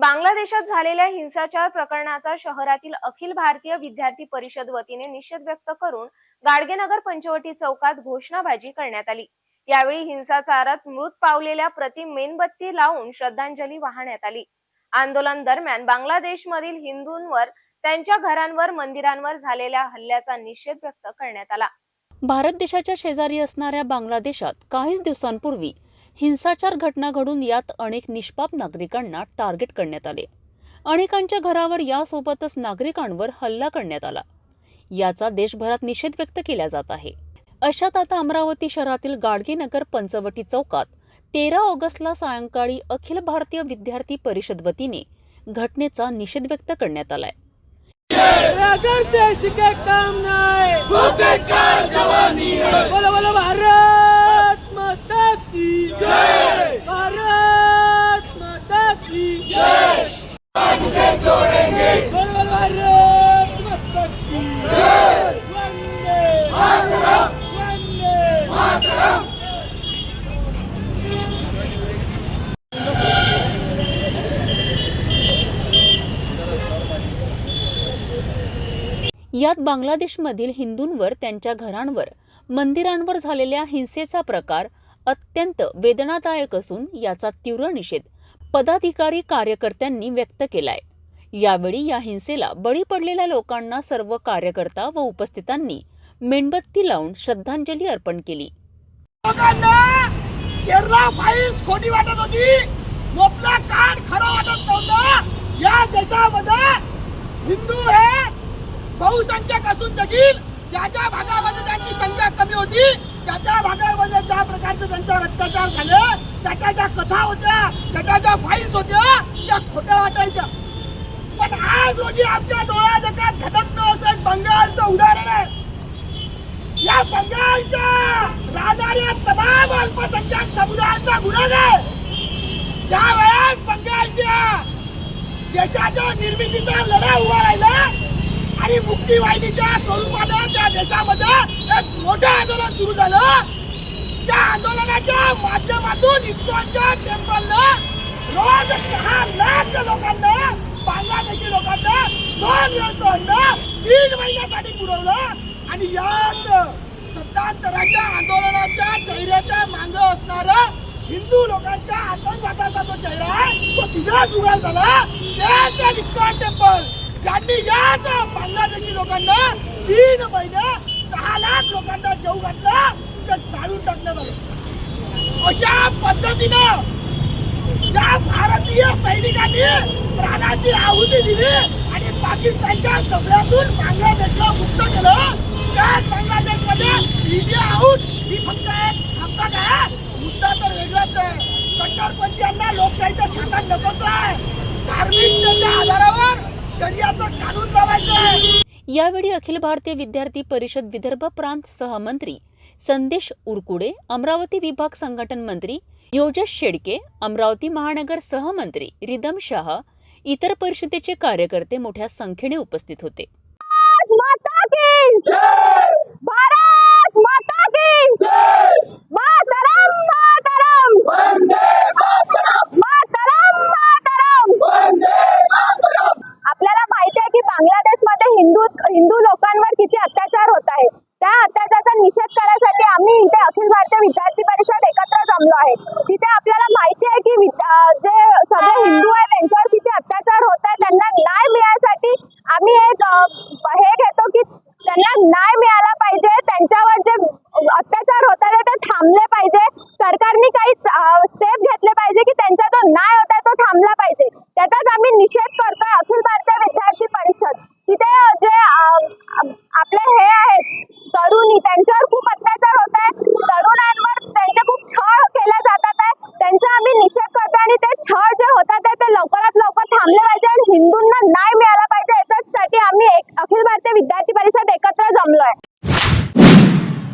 बांगलादेशात झालेल्या हिंसाचार प्रकरणाचा शहरातील अखिल भारतीय विद्यार्थी परिषद वतीने निषेध व्यक्त करून गाडगेनगर पंचवटी चौकात घोषणाबाजी करण्यात आली. यावेळी हिंसाचारात मृत पावलेल्या प्रति मेणबत्ती लावून श्रद्धांजली वाहण्यात आली. आंदोलन दरम्यान बांगलादेशमधील हिंदूंवर त्यांच्या घरांवर मंदिरांवर झालेल्या हल्ल्याचा निषेध व्यक्त करण्यात आला. भारत देशाच्या शेजारी असणाऱ्या बांगलादेशात काहीच दिवसांपूर्वी हिंसाचार घटना घडून यात अनेक निष्पाप नागरिकांना टार्गेट करण्यात आले. अनेकांच्या घरावर यासोबतच नागरिकांवर हल्ला करण्यात आला. याचा देशभरात निषेध व्यक्त केला जात आहे. अशात आता अमरावती शहरातील गाडगेनगर पंचवटी चौकात तेरा ऑगस्टला सायंकाळी अखिल भारतीय विद्यार्थी परिषद वतीने घटनेचा निषेध व्यक्त करण्यात आलाय अगर देश के काम नाय वो बेकार जवानी है बोलो बोलो भारत माता की जय भारत माता की जय से जोड़ेंगे बोलो बोलो भारत माता की जय वंदे मातरम वंदे मातरम यात बांगलादेशमधील हिंदूंवर त्यांच्या घरांवर मंदिरांवर झालेल्या हिंसेचा प्रकार अत्यंत वेदनादायक असून याचा तीव्र निषेध पदाधिकारी कार्यकर्त्यांनी व्यक्त केलाय. यावेळी या हिंसेला बळी पडलेल्या लोकांना सर्व कार्यकर्ता व उपस्थितांनी मेणबत्ती लावून श्रद्धांजली अर्पण केली. खोटी वाटत होती. मोपला कान वाटत या देशामध्ये हिंदू हे बहुसंख्यक असून देखील ज्या ज्या भागामध्ये त्यांची संख्या कमी होती त्या त्या भागामध्ये ज्या प्रकारचे त्यांच्यावर अत्याचार झाले त्याच्या ज्या कथा होत्या त्याच्या ज्या फाईल्स होत्या त्या खोट्या वाटायच्या. पण आज रोजी आमच्या डोळ्याजगात धडकणं असं एक बंगालचं उदाहरण आहे. या बंगालच्या राहणाऱ्या तमाम अल्पसंख्याक समुदायाचा गुन्हेगार ज्या वेळेस बंगालच्या देशाच्या निर्मितीचा लढा उभा राहिला आणि मुक्ती वाहिनीच्या स्वरूपानं त्या देशामध्ये एक मोठं आंदोलन सुरू झालं. त्या आंदोलनाच्या माध्यमातून इस्कॉनच्या टेम्पलनं रोज सहा लाख लोकांना बांगलादेशी लोकांना दोन वेळचं अन्न तीन महिन्यासाठी पुरवलं. आणि याच सत्तांतराच्या आंदोलनाच्या चेहऱ्याच्या मांग असणारं हिंदू लोकांच्या आतंकवादाचा जो चेहरा आहे तो तिथेच उघड झाला. त्याच इस्कॉन टेम्पल ज्यांनी याच बांगलादेशी लोकांना तीन महिने सहा लाख लोकांना जेव घातलं ते जाळून टाकण्यात आलं. अशा पद्धतीनं ज्या भारतीय सैनिकांनी प्राणाची आहुती दिली आणि पाकिस्तानच्या सगळ्यातून बांगलादेशला मुक्त केलं त्याच बांगलादेशमध्ये इंडिया आऊट ही फक्त एक थांबा आहे मुद्दा तर वेगळाच आहे कट्टरपंथीयांना लोकशाहीचं शासन नकोच आहे धार्मिकतेच्या कानून लावायचं यावेळी अखिल भारतीय विद्यार्थी परिषद विदर्भ प्रांत सहमंत्री संदेश उरकुडे अमरावती विभाग संघटन मंत्री योजेश शेडके अमरावती महानगर सहमंत्री रिदम शाह इतर परिषदेचे कार्यकर्ते मोठ्या संख्येने उपस्थित होते. हिंदू हिंदू लोकांवर किती अत्याचार होत आहे त्या अत्याचाराचा निषेध करायसाठी आम्ही इथे अखिल भारतीय विद्यार्थी परिषद एकत्र जमलो आहे. तिथे आपल्याला माहिती आहे की जे सगळे हिंदू आहे त्यांच्यावर किती अत्याचार होत आहे त्यांना न्याय मिळायसाठी आम्ही एक हे घेतो की त्यांना न्याय मिळाला पाहिजे त्यांच्यावर जे मुद्दे हे आहेत तरुणी त्यांच्यावर खूप अत्याचार होत आहे. तरुणांवर त्यांचे खूप छळ केल्या जातात आहे. त्यांचा आम्ही निषेध करतो आणि ते छळ जे होतात आहे ते लवकरात लवकर थांबले पाहिजे आणि हिंदूंना नाही मिळाला पाहिजे याच्यासाठी आम्ही एक अखिल भारतीय विद्यार्थी परिषद एकत्र जमलो आहे